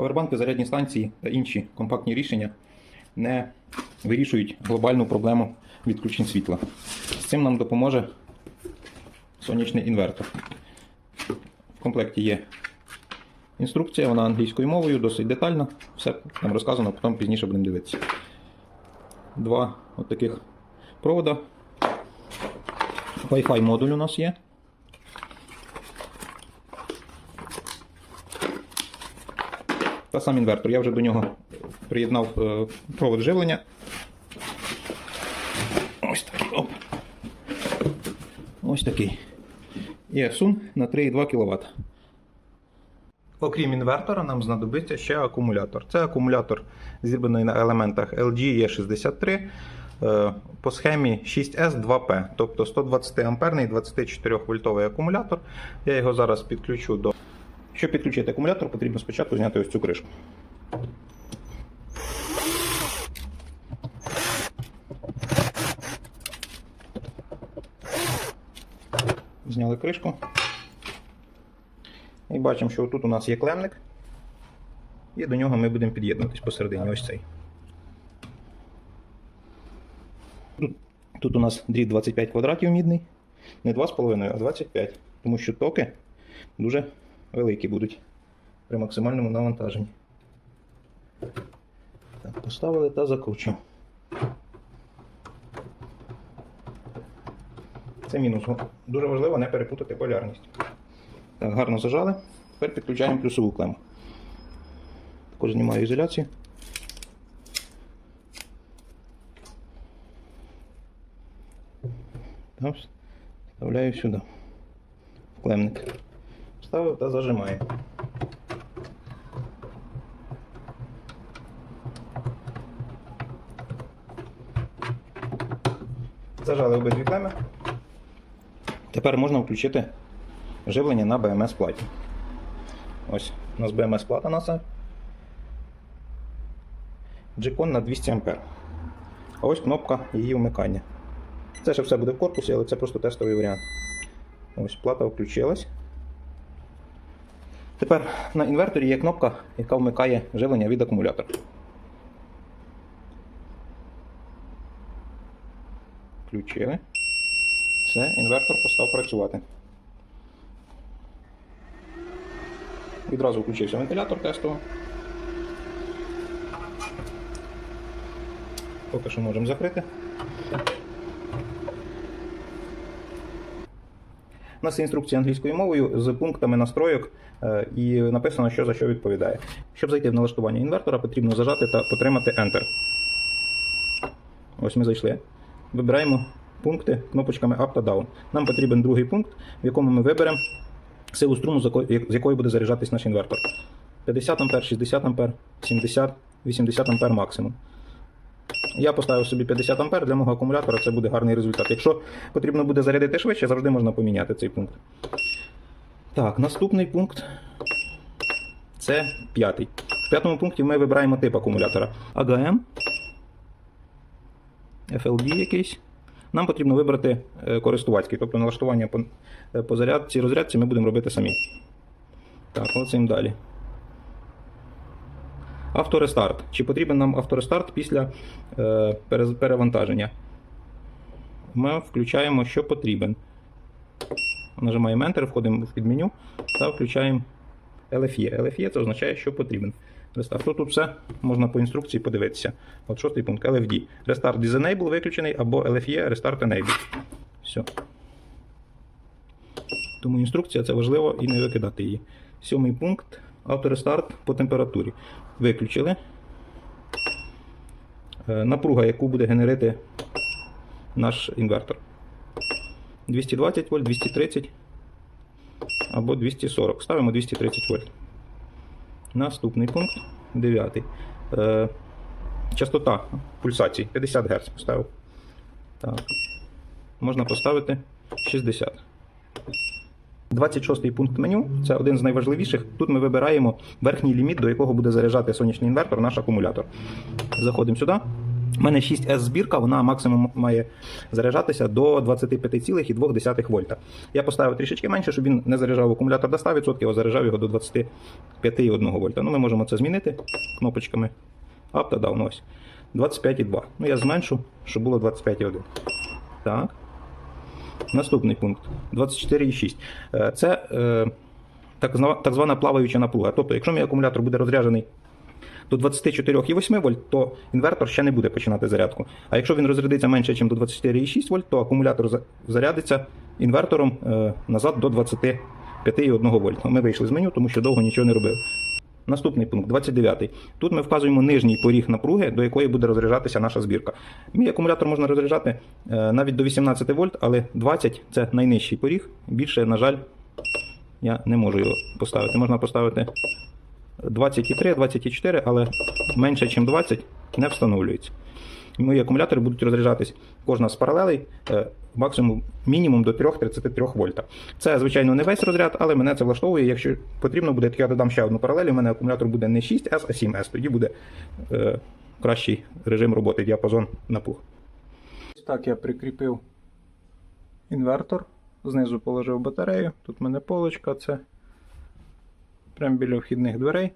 Павербанки, зарядні станції та інші компактні рішення не вирішують глобальну проблему відключень світла. З цим нам допоможе сонячний інвертор. В комплекті є інструкція, вона англійською мовою, досить детальна. Все там розказано, потім пізніше будемо дивитися. Два от таких провода. Wi-Fi модуль у нас є. Та сам інвертор. Я вже до нього приєднав е, провод живлення. Ось такий. Оп. Ось такий. І Asun на 3,2 кВт. Окрім інвертора, нам знадобиться ще акумулятор. Це акумулятор зібраний на елементах LG E63 е, по схемі 6S2P, тобто 120 амперний 24 вольтовий акумулятор. Я його зараз підключу до. Щоб підключити акумулятор, потрібно спочатку зняти ось цю кришку. Зняли кришку. І бачимо, що тут у нас є клемник. І до нього ми будемо під'єднуватись посередині ось цей. Тут, тут у нас дріт 25 квадратів мідний. Не 2,5, а 25. Тому що токи дуже великі будуть при максимальному навантаженні. Так, поставили та закручуємо. Це мінус. Дуже важливо не перепутати полярність. Так, гарно зажали. Тепер підключаємо плюсову клему. Також знімаю ізоляцію. Вставляю сюди. В клемник. Ставив та зажимаю. Зажали обидві клеми. Тепер можна включити живлення на BMS платі. Ось у нас BMS плата NASA. G-Con на 200 А. А ось кнопка її вмикання. Це ще все буде в корпусі, але це просто тестовий варіант. Ось плата включилась. Тепер на інверторі є кнопка, яка вмикає живлення від акумулятора. Включили. Все, інвертор постав працювати. Відразу включився вентилятор тестово. Поки що можемо закрити. У нас є інструкція англійською мовою з пунктами настройок е, і написано, що за що відповідає. Щоб зайти в налаштування інвертора, потрібно зажати та потримати Enter. Ось ми зайшли. Вибираємо пункти кнопочками Up та Down. Нам потрібен другий пункт, в якому ми виберемо силу струму, з якої- буде заряджатись наш інвертор. 50 А, 60 А, 70, 80 А максимум. Я поставив собі 50 А для мого акумулятора, це буде гарний результат. Якщо потрібно буде зарядити швидше, завжди можна поміняти цей пункт. Так, наступний пункт це п'ятий. В п'ятому пункті ми вибираємо тип акумулятора. АГМ, FLD якийсь. Нам потрібно вибрати е, користувацький, тобто налаштування по, е, зарядці, розрядці ми будемо робити самі. Так, голосуємо далі. Авторестарт. Чи потрібен нам авторестарт після е, перевантаження? Ми включаємо, що потрібен. Нажимаємо Enter, входимо в підменю та включаємо LFE. LFE це означає, що потрібен. Рестарт. Тут, все можна по інструкції подивитися. От шостий пункт LFD. Restart Disenable виключений або LFE Restart Enable. Все. Тому інструкція це важливо і не викидати її. Сьомий пункт. Авторестарт по температурі. Виключили. Е, Напруга, яку буде генерити наш інвертор. 220 вольт, 230 або 240. Ставимо 230 вольт. Наступний пункт. Дев'ятий. Е, частота пульсацій 50 Гц поставив. Так. Можна поставити 60. 26 пункт меню це один з найважливіших. Тут ми вибираємо верхній ліміт, до якого буде заряджати сонячний інвертор, наш акумулятор. Заходимо сюди, У мене 6С збірка, вона максимум має заряджатися до 25,2 вольта. Я поставив трішечки менше, щоб він не заряджав акумулятор до 100%, а заряджав його до 25,1 вольта. Ну, ми можемо це змінити кнопочками Up та Down. Ось. 25,2. Ну, я зменшу, щоб було 25,1. Так. Наступний пункт 24,6. Е, Це е, так, звана плаваюча напруга. Тобто, якщо мій акумулятор буде розряджений до 24,8 вольт, то інвертор ще не буде починати зарядку. А якщо він розрядиться менше, ніж до 24,6 вольт, то акумулятор зарядиться інвертором е, назад до 25,1 вольт. Ми вийшли з меню, тому що довго нічого не робив. Наступний пункт 29. Тут ми вказуємо нижній поріг напруги, до якої буде розряджатися наша збірка. Мій акумулятор можна розряджати е, навіть до 18 вольт, але 20 це найнижчий поріг. Більше, на жаль, я не можу його поставити. Можна поставити 23, 24, але менше, ніж 20 не встановлюється. Мої акумулятори будуть розряджатись кожна з паралелей е, максимум мінімум до 3-33 вольта. Це, звичайно, не весь розряд, але мене це влаштовує. Якщо потрібно буде, то я додам ще одну паралель. У мене акумулятор буде не 6С, а 7С. Тоді буде е, кращий режим роботи, діапазон. Ось так я прикріпив інвертор. Знизу положив батарею. Тут в мене полочка, це прямо біля вхідних дверей.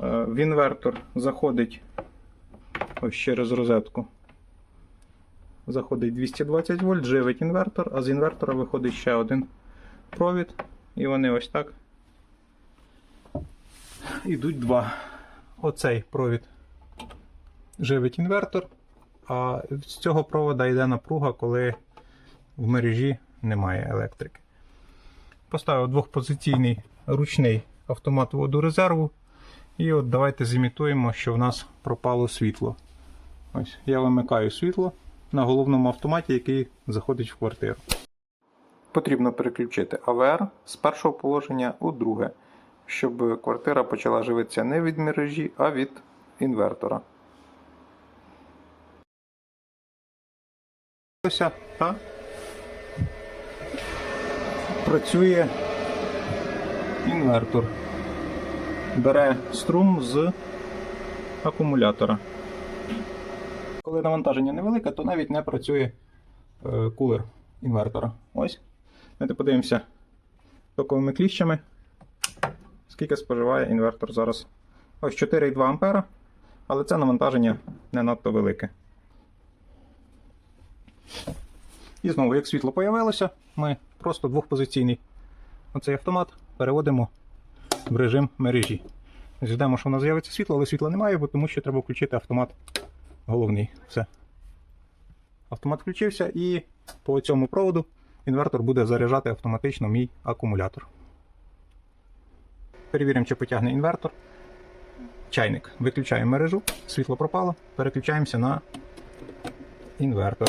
Е, В інвертор заходить ось через розетку. Заходить 220 вольт, живить інвертор, а з інвертора виходить ще один провід. І вони ось так. Ідуть два. Оцей провід живить інвертор, а з цього провода йде напруга, коли в мережі немає електрики. Поставив двохпозиційний ручний автомат водорезерву. І от давайте зімітуємо, що в нас пропало світло. Ось я вимикаю світло на головному автоматі, який заходить в квартиру. Потрібно переключити АВР з першого положення у друге, щоб квартира почала живитися не від мережі, а від інвертора. Та працює інвертор. Бере струм з акумулятора. Коли навантаження невелике, то навіть не працює е, кулер інвертора. Ось. Давайте подивимося токовими кліщами, скільки споживає інвертор зараз. Ось 4,2 А, але це навантаження не надто велике. І знову, як світло появилося, ми просто двохпозиційний оцей автомат переводимо в режим мережі. Ждемо, що у нас з'явиться світло, але світла немає, бо тому що треба включити автомат головний. Все. Автомат включився і по цьому проводу інвертор буде заряджати автоматично мій акумулятор. Перевіримо, чи потягне інвертор. Чайник. Виключаємо мережу, світло пропало, переключаємося на інвертор.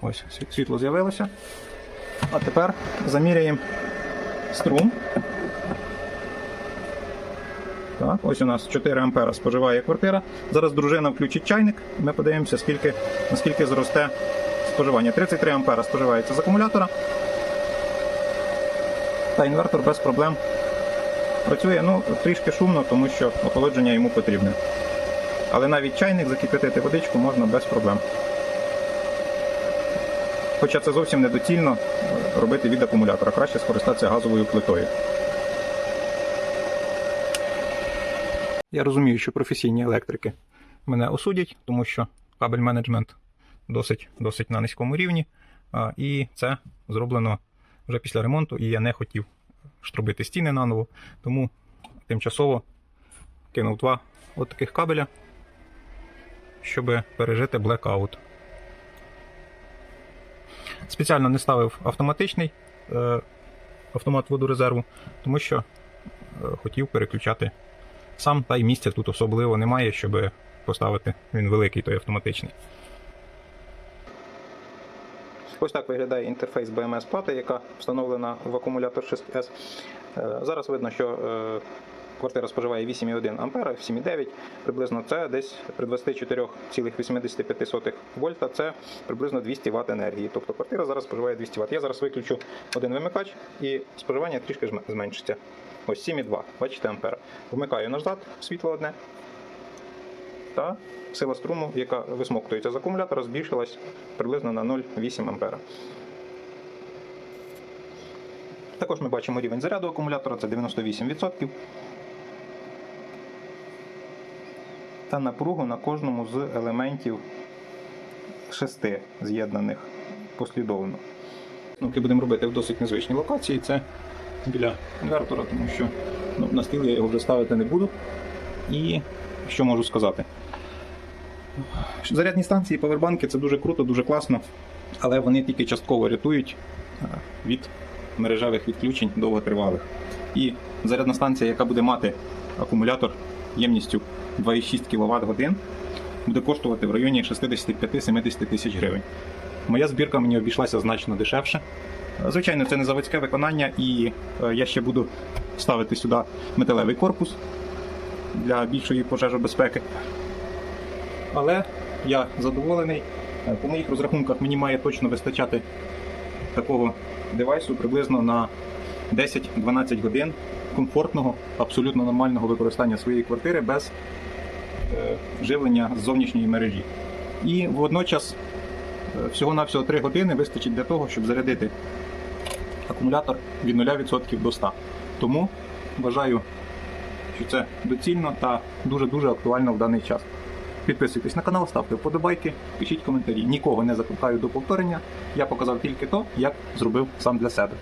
Ось, світло з'явилося. А тепер заміряємо струм. Так, ось у нас 4 ампера споживає квартира. Зараз дружина включить чайник. Ми подивимося, скільки, наскільки зросте споживання. 33 ампера споживається з акумулятора. Та інвертор без проблем працює. Ну, трішки шумно, тому що охолодження йому потрібне. Але навіть чайник закип'ятити водичку можна без проблем. Хоча це зовсім недоцільно робити від акумулятора. Краще скористатися газовою плитою. Я розумію, що професійні електрики мене осудять, тому що кабель менеджмент досить, досить на низькому рівні. І це зроблено вже після ремонту, і я не хотів штробити стіни наново, тому тимчасово кинув два от таких кабеля, щоб пережити блекаут. Спеціально не ставив автоматичний е, автомат водорезерву, тому що е, хотів переключати сам, та й місця тут особливо немає, щоб поставити він великий, той автоматичний. Ось так виглядає інтерфейс BMS плати, яка встановлена в акумулятор 6S. Е, Зараз видно, що е, квартира споживає 8,1 А, 7,9 приблизно це десь при 24,85 вольта, це приблизно 200 Вт енергії. Тобто квартира зараз споживає 200 Вт. Я зараз виключу один вимикач і споживання трішки зменшиться. Ось 7,2, бачите, ампера. Вмикаю назад світло одне. та сила струму, яка висмоктується з акумулятора, збільшилась приблизно на 0,8 А. Також ми бачимо рівень заряду акумулятора це 98%. Та напругу на кожному з елементів шести з'єднаних послідовно. Висновки будемо робити в досить незвичній локації. Це біля інвертора, тому що ну, на стіл я його вже ставити не буду. І що можу сказати? Зарядні станції, павербанки це дуже круто, дуже класно, але вони тільки частково рятують е, від мережевих відключень довготривалих. І зарядна станція, яка буде мати акумулятор ємністю 2,6 кВт годин, буде коштувати в районі 65-70 тисяч гривень. Моя збірка мені обійшлася значно дешевше. Звичайно, це не заводське виконання, і е, я ще буду ставити сюди металевий корпус для більшої пожежобезпеки. Але я задоволений. Е, По моїх розрахунках мені має точно вистачати такого девайсу приблизно на 10-12 годин комфортного, абсолютно нормального використання своєї квартири без е, живлення з зовнішньої мережі. І водночас е, всього-навсього 3 години вистачить для того, щоб зарядити акумулятор від 0% до 100%. Тому вважаю, що це доцільно та дуже-дуже актуально в даний час. Підписуйтесь на канал, ставте вподобайки, пишіть коментарі. Нікого не закликаю до повторення. Я показав тільки то, як зробив сам для себе.